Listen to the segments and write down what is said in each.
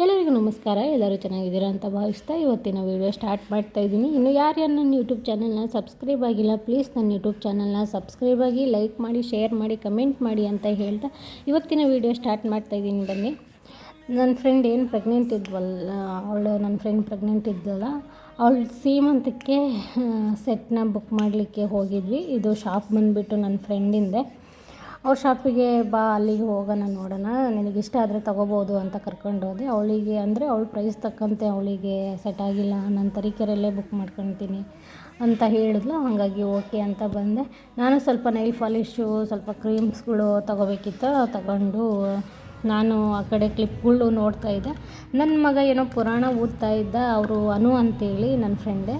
ಎಲ್ಲರಿಗೂ ನಮಸ್ಕಾರ, ಎಲ್ಲರೂ ಚೆನ್ನಾಗಿದ್ದೀರಾ ಅಂತ ಭಾವಿಸ್ತಾ ಇವತ್ತಿನ ವೀಡಿಯೋ ಸ್ಟಾರ್ಟ್ ಮಾಡ್ತಾ ಇದ್ದೀನಿ. ಇನ್ನು ಯಾರ್ಯಾರು ನನ್ನ ಯೂಟ್ಯೂಬ್ ಚಾನಲ್ನ ಸಬ್ಸ್ಕ್ರೈಬ್ ಆಗಿಲ್ಲ ಪ್ಲೀಸ್ ನನ್ನ ಯೂಟ್ಯೂಬ್ ಚಾನಲ್ನ ಸಬ್ಸ್ಕ್ರೈಬ್ ಆಗಿ ಲೈಕ್ ಮಾಡಿ ಶೇರ್ ಮಾಡಿ ಕಮೆಂಟ್ ಮಾಡಿ ಅಂತ ಹೇಳ್ತಾ ಇವತ್ತಿನ ವೀಡಿಯೋ ಸ್ಟಾರ್ಟ್ ಮಾಡ್ತಾ ಇದ್ದೀನಿ. ಬನ್ನಿ. ನನ್ನ ಫ್ರೆಂಡ್ ಏನು ಪ್ರೆಗ್ನೆಂಟ್ ಇದ್ವಲ್ಲ, ಅವಳು ನನ್ನ ಫ್ರೆಂಡ್ ಪ್ರೆಗ್ನೆಂಟ್ ಇದ್ದಲ್ಲ, ಅವಳು ಸೀಮಂತಕ್ಕೆ ಸೆಟ್ನ ಬುಕ್ ಮಾಡಲಿಕ್ಕೆ ಹೋಗಿದ್ವಿ. ಇದು ಶಾಪ್ ಬಂದುಬಿಟ್ಟು ನನ್ನ ಫ್ರೆಂಡಿಂದೆ ಅವ್ರ ಶಾಪಿಗೆ ಬಾ, ಅಲ್ಲಿಗೆ ಹೋಗೋಣ ನೋಡೋಣ. ನಿನಗೆ ಇಷ್ಟ ಆದರೆ ತೊಗೋಬೋದು ಅಂತ ಕರ್ಕೊಂಡು ಹೋದೆ. ಅವಳಿಗೆ ಅಂದರೆ ಅವಳ ಪ್ರೈಸ್ ತಕ್ಕಂತೆ ಅವಳಿಗೆ ಸೆಟ್ ಆಗಿಲ್ಲ. ನಾನು ತರೀಕೆರೆಯಲ್ಲೇ ಬುಕ್ ಮಾಡ್ಕೊತೀನಿ ಅಂತ ಹೇಳಿದ್ಲು. ಹಾಗಾಗಿ ಓಕೆ ಅಂತ ಬಂದೆ. ನಾನು ಸ್ವಲ್ಪ ನೈಲ್ ಪಾಲಿಶು ಸ್ವಲ್ಪ ಕ್ರೀಮ್ಸ್ಗಳು ತೊಗೋಬೇಕಿತ್ತು. ತಗೊಂಡು ನಾನು ಆ ಕಡೆ ಕ್ಲಿಪ್ಗಳು ನೋಡ್ತಾ ಇದ್ದೆ. ನನ್ನ ಮಗ ಏನೋ ಪುರಾಣ ಓದ್ತಾ ಇದ್ದ. ಅವರು ಅನು ಅಂತೇಳಿ ನನ್ನ ಫ್ರೆಂಡೇ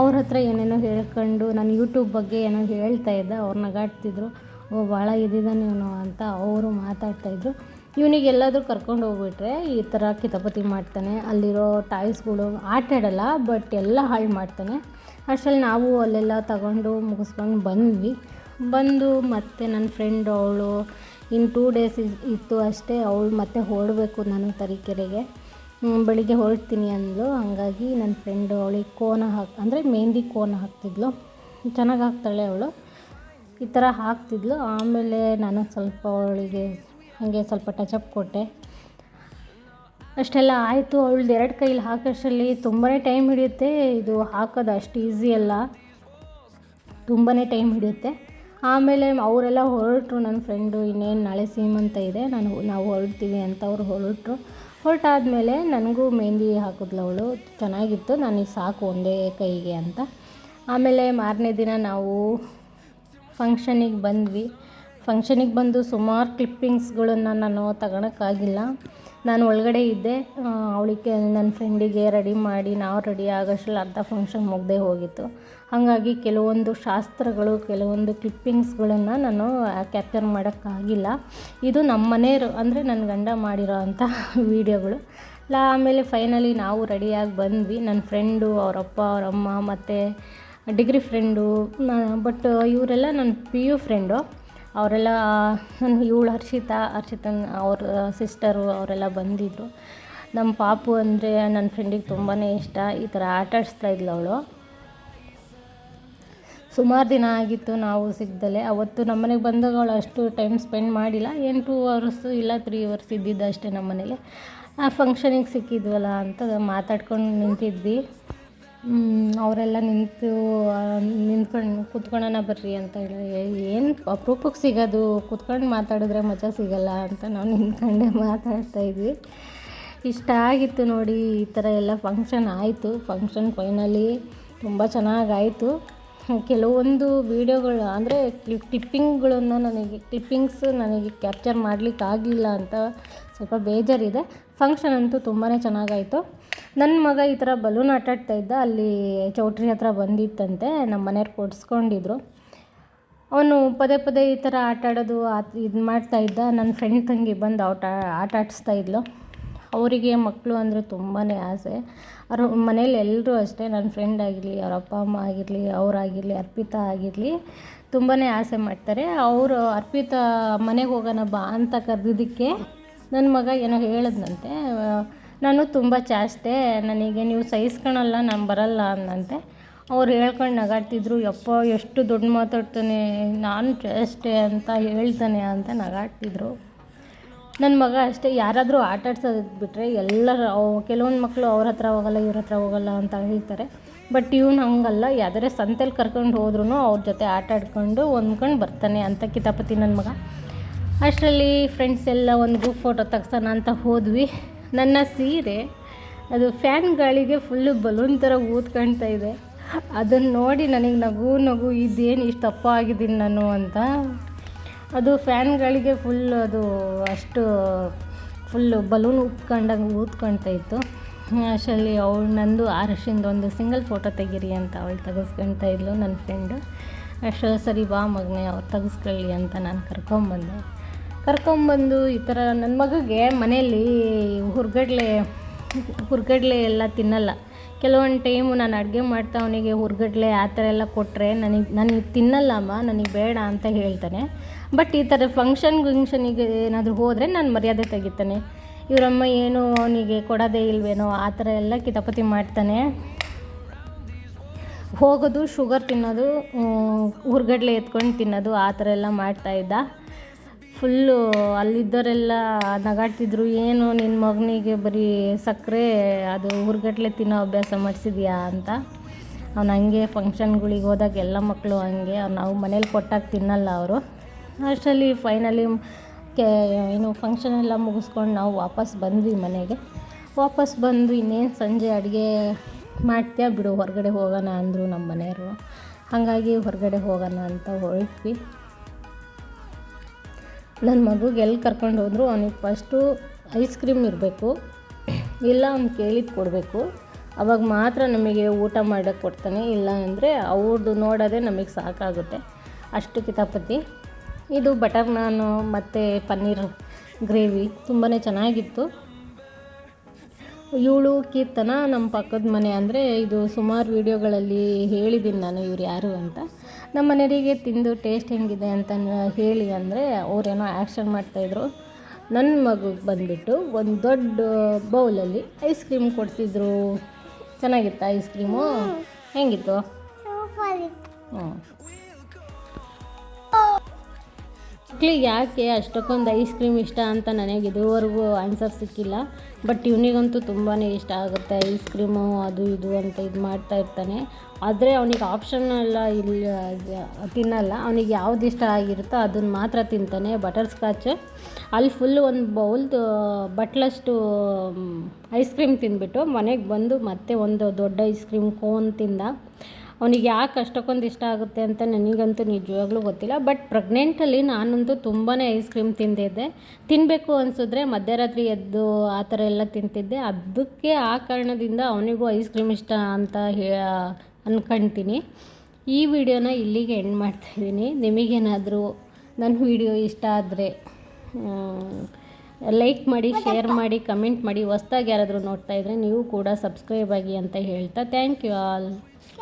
ಅವ್ರ ಹತ್ರ ಏನೇನೋ ಹೇಳ್ಕೊಂಡು ನಾನು ಯೂಟ್ಯೂಬ್ ಬಗ್ಗೆ ಏನೋ ಹೇಳ್ತಾ ಇದ್ದೆ. ಅವ್ರು ನಗಾಡ್ತಿದ್ರು. ಓ, ಭಾಳ ಇದಿದ್ದಾನೆ ಇವನು ಅಂತ ಅವರು ಮಾತಾಡ್ತಾಯಿದ್ರು ಇವನಿಗೆ ಎಲ್ಲಾದರೂ ಕರ್ಕೊಂಡು ಹೋಗ್ಬಿಟ್ರೆ ಈ ಥರ ಕಿತಾಪತಿ ಮಾಡ್ತಾನೆ. ಅಲ್ಲಿರೋ ಟಾಯ್ಸ್ಗಳು ಆಟಾಡಲ್ಲ ಬಟ್ ಎಲ್ಲ ಹಾಳು ಮಾಡ್ತಾನೆ. ಅಷ್ಟರಲ್ಲಿ ನಾವು ಅಲ್ಲೆಲ್ಲ ತಗೊಂಡು ಮುಗಿಸ್ಕೊಂಡು ಬಂದ್ವಿ. ಬಂದು ಮತ್ತೆ ನನ್ನ ಫ್ರೆಂಡ್ ಅವಳು ಇನ್ನು ಟೂ ಡೇಸ್ ಇತ್ತು ಅಷ್ಟೇ. ಅವಳು ಮತ್ತೆ ಹೊರಡಬೇಕು ನಾನು ತರೀಕೆರೆಗೆ. ಬೆಳಿಗ್ಗೆ ಹೊರಡ್ತೀನಿ ಅಂದಳು ಹಾಗಾಗಿ ನನ್ನ ಫ್ರೆಂಡು ಅವಳಿಗೆ ಕೋನ ಹಾಕಿ, ಅಂದರೆ ಮೆಹಂದಿ ಕೋನ ಹಾಕ್ತಿದ್ಲು. ಚೆನ್ನಾಗಿ ಹಾಕ್ತಾಳೆ ಅವಳು. ಈ ಥರ ಹಾಕ್ತಿದ್ಲು. ಆಮೇಲೆ ನಾನು ಸ್ವಲ್ಪ ಅವಳಿಗೆ ಹಾಗೆ ಸ್ವಲ್ಪ ಟಚಪ್ ಕೊಟ್ಟೆ. ಅಷ್ಟೆಲ್ಲ ಆಯಿತು. ಅವಳದ್ದು ಎರಡು ಕೈಲಿ ಹಾಕೋಷ್ಟರಲ್ಲಿ ತುಂಬಾ ಟೈಮ್ ಹಿಡಿಯುತ್ತೆ. ಇದು ಹಾಕೋದು ಅಷ್ಟು ಈಸಿ ಅಲ್ಲ. ತುಂಬಾ ಟೈಮ್ ಹಿಡಿಯುತ್ತೆ. ಆಮೇಲೆ ಅವರೆಲ್ಲ ಹೊರಟರು. ನನ್ನ ಫ್ರೆಂಡು ಇನ್ನೇನು ನಾಳೆ ಸೀಮಂತ ಇದೆ. ನಾನು ನಾವು ಹೊರಡ್ತೀವಿ ಅಂತ ಅವ್ರು ಹೊರಟರು. ಹೊರಟಾದಮೇಲೆ ನನಗೂ ಮೆಹಂದಿ ಹಾಕಿದ್ಲು ಅವಳು. ಚೆನ್ನಾಗಿತ್ತು. ನನಗೆ ಸಾಕು ಒಂದೇ ಕೈಗೆ ಅಂತ. ಆಮೇಲೆ ಮಾರನೇ ದಿನ ನಾವು ಫಂಕ್ಷನಿಗೆ ಬಂದ್ವಿ. ಫಂಕ್ಷನಿಗೆ ಬಂದು ಸುಮಾರು ಕ್ಲಿಪ್ಪಿಂಗ್ಸ್ಗಳನ್ನು ನಾನು ತಗೊಳಕ್ಕಾಗಿಲ್ಲ. ನಾನು ಒಳಗಡೆ ಇದ್ದೆ. ಅವಳಿಗೆ ನನ್ನ ಫ್ರೆಂಡಿಗೆ ರೆಡಿ ಮಾಡಿ ನಾವು ರೆಡಿ ಆಗೋಷ್ಟ್ರಲ್ಲಿ ಅರ್ಧ ಫಂಕ್ಷನ್ ಮುಗ್ದೇ ಹೋಗಿತ್ತು. ಹಾಗಾಗಿ ಕೆಲವೊಂದು ಶಾಸ್ತ್ರಗಳು, ಕೆಲವೊಂದು ಕ್ಲಿಪ್ಪಿಂಗ್ಸ್ಗಳನ್ನು ನಾನು ಕ್ಯಾಪ್ಚರ್ ಮಾಡೋಕ್ಕಾಗಿಲ್ಲ. ಇದು ನಮ್ಮ ಮನೆಯವರು ಅಂದರೆ ನನ್ನ ಗಂಡ ಮಾಡಿರೋ ಅಂಥ ವೀಡಿಯೋಗಳು. ಆಮೇಲೆ ಫೈನಲಿ ನಾವು ರೆಡಿಯಾಗಿ ಬಂದ್ವಿ. ನನ್ನ ಫ್ರೆಂಡು ಅವರಪ್ಪ, ಅವರಮ್ಮ ಮತ್ತು ಡಿಗ್ರಿ ಫ್ರೆಂಡು ಬಟ್ ಇವರೆಲ್ಲ ನನ್ನ ಪಿ ಯು ಫ್ರೆಂಡು. ಅವರೆಲ್ಲ, ನನ್ನ ಇವಳು ಹರ್ಷಿತಾ, ಹರ್ಷಿತನ್ ಅವ್ರ ಸಿಸ್ಟರು ಅವರೆಲ್ಲ ಬಂದಿದ್ದರು ನಮ್ಮ ಪಾಪು ಅಂದರೆ ನನ್ನ ಫ್ರೆಂಡಿಗೆ ತುಂಬಾ ಇಷ್ಟ. ಈ ಥರ ಆಟ ಆಡಿಸ್ತಾ ಇದ್ಲು ಅವಳು. ಸುಮಾರು ದಿನ ಆಗಿತ್ತು ನಾವು ಸಿಗ್ದಲೆ ಅವತ್ತು ನಮ್ಮನೆಗೆ ಬಂದಾಗ ಅವಳು ಅಷ್ಟು ಟೈಮ್ ಸ್ಪೆಂಡ್ ಮಾಡಿಲ್ಲ. ಏನು ಟೂ ಅವರ್ಸು ಇಲ್ಲ ತ್ರೀ ಅವರ್ಸ್ ಇದ್ದಿದ್ದು ಅಷ್ಟೇ ನಮ್ಮ ಮನೇಲಿ. ಆ ಫಂಕ್ಷನಿಗೆ ಸಿಕ್ಕಿದ್ವಲ್ಲ ಅಂತ ಮಾತಾಡ್ಕೊಂಡು ನಿಂತಿದ್ವಿ. ಅವರೆಲ್ಲ ನಿಂತು ನಿಂತ್ಕೊಂಡು ಕೂತ್ಕೊಳ್ಳೋಣ ಬರ್ರಿ ಅಂತ ಹೇಳಿ. ಏನು ಅಪರೂಪಕ್ಕೆ ಸಿಗೋದು? ಕೂತ್ಕೊಂಡು ಮಾತಾಡಿದ್ರೆ ಮಜಾ ಸಿಗಲ್ಲ ಅಂತ ನಾವು ನಿಂತ್ಕೊಂಡೆ ಮಾತಾಡ್ತಾ ಇದ್ವಿ. ಇಷ್ಟ ಆಗಿತ್ತು ನೋಡಿ, ಈ ಥರ ಎಲ್ಲ ಫಂಕ್ಷನ್ ಆಯಿತು. ಫಂಕ್ಷನ್ ಫೈನಲಿ ತುಂಬ ಚೆನ್ನಾಗಾಯಿತು. ಕೆಲವೊಂದು ವೀಡಿಯೋಗಳು ಅಂದರೆ ಕ್ಲಿಪ್ಪಿಂಗ್ಗಳನ್ನು ನನಗೆ ಕ್ಲಿಪ್ಪಿಂಗ್ಸ್ ನನಗೆ ಕ್ಯಾಪ್ಚರ್ ಮಾಡಲಿಕ್ಕಾಗಲಿಲ್ಲ ಅಂತ ಸ್ವಲ್ಪ ಬೇಜಾರಿದೆ. ಫಂಕ್ಷನ್ ಅಂತೂ ತುಂಬಾ ಚೆನ್ನಾಗಾಯಿತು. ನನ್ನ ಮಗ ಈ ಥರ ಬಲೂನ್ ಆಟಾಡ್ತಾ ಇದ್ದ, ಅಲ್ಲಿ ಚೌಟ್ರಿ ಹತ್ರ ಬಂದಿತ್ತಂತೆ ನಮ್ಮ ಮನೆಯವ್ರು ಕೊಡಿಸ್ಕೊಂಡಿದ್ರು. ಅವನು ಪದೇ ಪದೇ ಈ ಥರ ಆಟಾಡೋದು ಇದು ಮಾಡ್ತಾ ಇದ್ದ. ನನ್ನ ಫ್ರೆಂಡ್ ತಂಗಿ ಬಂದು ಆಟ ಆಟ ಆಡಿಸ್ತಾ ಇದ್ಲು. ಅವರಿಗೆ ಮಕ್ಕಳು ಅಂದರೆ ತುಂಬಾ ಆಸೆ. ಅವ್ರ ಮನೇಲಿ ಎಲ್ಲರೂ ಅಷ್ಟೇ ನನ್ನ ಫ್ರೆಂಡ್ ಆಗಿರಲಿ, ಅವ್ರ ಅಪ್ಪ, ಅಮ್ಮ ಆಗಿರಲಿ ಅವರಾಗಿರಲಿ ಅರ್ಪಿತಾ ಆಗಿರಲಿ ತುಂಬಾ ಆಸೆ ಮಾಡ್ತಾರೆ. ಅವರು ಅರ್ಪಿತಾ ಮನೆಗೆ ಹೋಗೋಣ ಬಾ ಅಂತ ಕರೆದಿದ್ದಕ್ಕೆ ನನ್ನ ಮಗ ಏನೋ ಹೇಳಿದ್ನಂತೆ ನಾನು ತುಂಬ ಚಾಸ್ತೆ ನನಗೆ ನೀವು ಸಹಿಸ್ಕೊಳಲ್ಲ, ನಾನು ಬರಲ್ಲ ಅಂದಂತೆ. ಅವ್ರು ಹೇಳ್ಕೊಂಡು ನಗಾಡ್ತಿದ್ರು, ಯಪ್ಪ, ಎಷ್ಟು ದೊಡ್ಡ ಮಾತಾಡ್ತಾನೆ, ನಾನು ಚಾಚಿದೆ ಅಂತ ಹೇಳ್ತಾನೆ ಅಂತ ನಗಾಡ್ತಿದ್ರು. ನನ್ನ ಮಗ ಅಷ್ಟೇ, ಯಾರಾದರೂ ಆಟ ಆಡ್ಸೋದು ಬಿಟ್ಟರೆ ಎಲ್ಲರ ಕೆಲವೊಂದು ಮಕ್ಕಳು ಅವ್ರ ಹತ್ರ ಹೋಗಲ್ಲ, ಇವ್ರ ಹತ್ರ ಹೋಗಲ್ಲ ಅಂತ ಹೇಳ್ತಾರೆ. ಬಟ್ ಇವ್ನು ಹಂಗಲ್ಲ, ಯಾವ್ದಾರೆ ಸಂತೆಲಿ ಕರ್ಕೊಂಡು ಹೋದ್ರೂ ಅವ್ರ ಜೊತೆ ಆಟ ಆಡ್ಕೊಂಡು ಹೊಂದ್ಕೊಂಡು ಬರ್ತಾನೆ ಅಂತ ಕಿತಾಪತಿ ನನ್ನ ಮಗ. ಅಷ್ಟರಲ್ಲಿ ಫ್ರೆಂಡ್ಸ್ ಎಲ್ಲ ಒಂದು ಗ್ರೂಪ್ ಫೋಟೋ ತೆಗ್ಸೋಣ ಅಂತ ಹೋದ್ವಿ. ನನ್ನ ಸೀರೆ, ಅದು ಫ್ಯಾನ್ ಗಾಳಿಗೆ ಫುಲ್ಲು ಬಲೂನ್ ಥರ ಊದ್ಕೊಳ್ತಾ ಇದೆ. ಅದನ್ನು ನೋಡಿ ನನಗೆ ನಗು ನಗು, ಇದೇನು ಇಷ್ಟು ತಪ್ಪ ಆಗಿದ್ದೀನಿ ನಾನು ಅಂತ. ಅದು ಫ್ಯಾನ್ ಗಾಳಿಗೆ ಫುಲ್ ಅದು ಅಷ್ಟು ಫುಲ್ಲು ಬಲೂನ್ ಉತ್ಕೊಂಡಂಗೆ ಊದ್ಕೊಳ್ತಾ ಇತ್ತು. ಅಷ್ಟಲ್ಲಿ ಅವಳು ನಂದು ಆರಶಿಂದ ಒಂದು ಸಿಂಗಲ್ ಫೋಟೋ ತೆಗೀರಿ ಅಂತ ಅವಳು ತೆಗೆಸ್ಕೊಳ್ತಾ ಇದ್ಲು ನನ್ನ ಫ್ರೆಂಡು ಅಷ್ಟು ಸರಿ ಬಾ ಮಗನೇ, ಅವ್ರು ತೆಗೆಸ್ಕೊಳ್ಳಿ ಅಂತ ನಾನು ಕರ್ಕೊಂಬಂದೆ. ಕರ್ಕೊಂಬಂದು ಈ ಥರ ನನ್ನ ಮಗುಗೆ ಮನೆಯಲ್ಲಿ ಹುರ್ಗಡ್ಲೆ ಹುರ್ಗಡ್ಲೆ ಎಲ್ಲ ತಿನ್ನಲ್ಲ. ಕೆಲವೊಂದು ಟೈಮು ನಾನು ಅಡುಗೆ ಮಾಡ್ತಾ ಅವನಿಗೆ ಹುರ್ಗಡ್ಲೆ ಆ ಥರ ಎಲ್ಲ ಕೊಟ್ಟರೆ ನನಗೆ ನನಗೆ ತಿನ್ನಲ್ಲಮ್ಮ ನನಗೆ ಬೇಡ ಅಂತ ಹೇಳ್ತಾನೆ. ಬಟ್ ಈ ಥರ ಫಂಕ್ಷನ್ ಗಿಂಕ್ಷನಿಗೆ ಏನಾದರೂ ಹೋದರೆ ನಾನು ಮರ್ಯಾದೆ ತೆಗಿತಾನೆ. ಇವರಮ್ಮ ಏನು ಅವನಿಗೆ ಕೊಡೋದೇ ಇಲ್ವೇನೋ ಆ ಥರ ಎಲ್ಲ ಕಿತಪತಿ ಮಾಡ್ತಾನೆ. ಹೋಗೋದು ಶುಗರ್ ತಿನ್ನೋದು ಹುರ್ಗಡ್ಲೆ ಎತ್ಕೊಂಡು ತಿನ್ನೋದು ಆ ಥರ ಎಲ್ಲ ಮಾಡ್ತಾಯಿದ್ದ ಫುಲ್ಲು ಅಲ್ಲಿದ್ದವರೆಲ್ಲ ನಗಾಡ್ತಿದ್ರು, ಏನು ನಿನ್ನ ಮಗನಿಗೆ ಬರೀ ಸಕ್ಕರೆ, ಅದು ಊರುಗಟ್ಲೆ ತಿನ್ನೋ ಅಭ್ಯಾಸ ಮಾಡಿಸಿದ್ಯಾ? ಅಂತ. ಅವ್ನು ಹಂಗೆ ಫಂಕ್ಷನ್ಗಳಿಗೆ ಹೋದಾಗ ಎಲ್ಲ ಮಕ್ಕಳು ಹಂಗೆ ನಾವು ಮನೇಲಿ ಕೊಟ್ಟಾಗ ತಿನ್ನಲ್ಲ ಅವರು. ಅಷ್ಟರಲ್ಲಿ ಫೈನಲಿ ಕೆ, ಏನು ಫಂಕ್ಷನ್ ಎಲ್ಲ ಮುಗಿಸ್ಕೊಂಡು ನಾವು ವಾಪಸ್ ಬಂದ್ವಿ ಮನೆಗೆ. ವಾಪಸ್ ಬಂದು ಇನ್ನೇನು ಸಂಜೆ ಅಡುಗೆ ಮಾಡ್ತೀಯಾ ಬಿಡು, ಹೊರಗಡೆ ಹೋಗೋಣ ಅಂದರು ನಮ್ಮ ಮನೆಯವರು. ಹಾಗಾಗಿ ಹೊರಗಡೆ ಹೋಗೋಣ ಅಂತ ಹೊರಟ್ವಿ. ನನ್ನ ಮಗುಗೆ ಎಲ್ಲಿ ಕರ್ಕೊಂಡು ಹೋದರೂ ಅವನಿಗೆ ಫಸ್ಟು ಐಸ್ ಕ್ರೀಮ್ ಇರಬೇಕು, ಇಲ್ಲ ಅವ್ನು ಕೇಳಿದ್ದು ಕೊಡಬೇಕು. ಅವಾಗ ಮಾತ್ರ ನಮಗೆ ಊಟ ಮಾಡೋಕ್ಕೆ ಕೊಡ್ತಾನೆ, ಇಲ್ಲ ಅಂದರೆ ಅವ್ರದ್ದು ನೋಡೋದೇ ನಮಗೆ ಸಾಕಾಗುತ್ತೆ. ಅಷ್ಟು ಕಿತಾಪತಿ ಇದು ಬಟರ್ ನಾನು ಮತ್ತು ಪನ್ನೀರ್ ಗ್ರೇವಿ ತುಂಬಾ ಚೆನ್ನಾಗಿತ್ತು. ಇವಳು ಕೀರ್ತನ ನಮ್ಮ ಪಕ್ಕದ ಮನೆ ಅಂದರೆ ಇದು ಸುಮಾರು ವೀಡಿಯೋಗಳಲ್ಲಿ ಹೇಳಿದ್ದೀನಿ ನಾನು ಇವ್ರು ಯಾರು ಅಂತ. ನಮ್ಮ ಮನೆಯವರಿಗೆ ತಿಂದು ಟೇಸ್ಟ್ ಹೆಂಗಿದೆ ಅಂತ ಹೇಳಿ ಅಂದರೆ ಅವರೇನೋ ಆ್ಯಕ್ಷನ್ ಮಾಡ್ತಾಯಿದ್ರು ನನ್ನ ಮಗುಗೆ ಬಂದುಬಿಟ್ಟು ಒಂದು ದೊಡ್ಡ ಬೌಲಲ್ಲಿ ಐಸ್ ಕ್ರೀಮ್ ಕೊಡ್ತಿದ್ರು. ಚೆನ್ನಾಗಿತ್ತು ಐಸ್ ಕ್ರೀಮು ಹೆಂಗಿತ್ತು? ಹ್ಞೂ ಮಕ್ಳಿಗೆ ಯಾಕೆ ಅಷ್ಟಕ್ಕೊಂದು ಐಸ್ ಕ್ರೀಮ್ ಇಷ್ಟ ಅಂತ ನನಗೆ ಇದುವರೆಗೂ ಆನ್ಸರ್ ಸಿಕ್ಕಿಲ್ಲ. ಬಟ್ ಇವನಿಗಂತೂ ತುಂಬಾ ಇಷ್ಟ ಆಗುತ್ತೆ ಐಸ್ ಕ್ರೀಮು ಅದು ಇದು ಅಂತ ಇದು ಮಾಡ್ತಾ ಇರ್ತಾನೆ. ಆದರೆ ಅವನಿಗೆ ಆಪ್ಷನ್ ಎಲ್ಲ ಇಲ್ಲ, ತಿನ್ನಲ್ಲ. ಅವನಿಗೆ ಯಾವ್ದು ಇಷ್ಟ ಆಗಿರುತ್ತೋ ಅದನ್ನು ಮಾತ್ರ ತಿಂತಾನೆ. ಬಟರ್ ಸ್ಕಾಚ್ ಅಲ್ಲಿ ಫುಲ್ ಒಂದು ಬೌಲ್ದು ಬಟ್ಲಷ್ಟು ಐಸ್ ಕ್ರೀಮ್ ತಿಂದ್ಬಿಟ್ಟು ಮನೆಗೆ ಬಂದು ಮತ್ತೆ ಒಂದು ದೊಡ್ಡ ಐಸ್ ಕ್ರೀಮ್ ಕೋನ್ ತಿಂದ. ಅವನಿಗೆ ಯಾಕೆ ಅಷ್ಟಕ್ಕೊಂದು ಇಷ್ಟ ಆಗುತ್ತೆ ಅಂತ ನನಗಂತೂ ನಿಜವಾಗ್ಲೂ ಗೊತ್ತಿಲ್ಲ. ಬಟ್ ಪ್ರೆಗ್ನೆಂಟಲ್ಲಿ ನಾನಂತೂ ತುಂಬಾ ಐಸ್ ಕ್ರೀಮ್ ತಿಂದಿದ್ದೆ. ತಿನ್ನಬೇಕು ಅನಿಸಿದ್ರೆ ಮಧ್ಯರಾತ್ರಿ ಎದ್ದು ಆ ಥರ ಎಲ್ಲ ತಿಂತಿದ್ದೆ. ಅದಕ್ಕೆ ಆ ಕಾರಣದಿಂದ ಅವನಿಗೂ ಐಸ್ ಕ್ರೀಮ್ ಇಷ್ಟ ಅಂತ ಹೇ ಅಂದ್ಕೊಳ್ತೀನಿ ಈ ವಿಡಿಯೋನ ಇಲ್ಲಿಗೆ ಎಂಡ್ ಮಾಡ್ತಾಯಿದ್ದೀನಿ ನಿಮಗೇನಾದರೂ ನನ್ನ ವಿಡಿಯೋ ಇಷ್ಟ ಆದರೆ ಲೈಕ್ ಮಾಡಿ ಶೇರ್ ಮಾಡಿ ಕಮೆಂಟ್ ಮಾಡಿ, ಹೊಸ್ದಾಗಿ ಯಾರಾದರೂ ನೋಡ್ತಾ ಇದ್ದರೆ ನೀವು ಕೂಡ ಸಬ್ಸ್ಕ್ರೈಬ್ ಆಗಿ ಅಂತ ಹೇಳ್ತಾ. Thank you all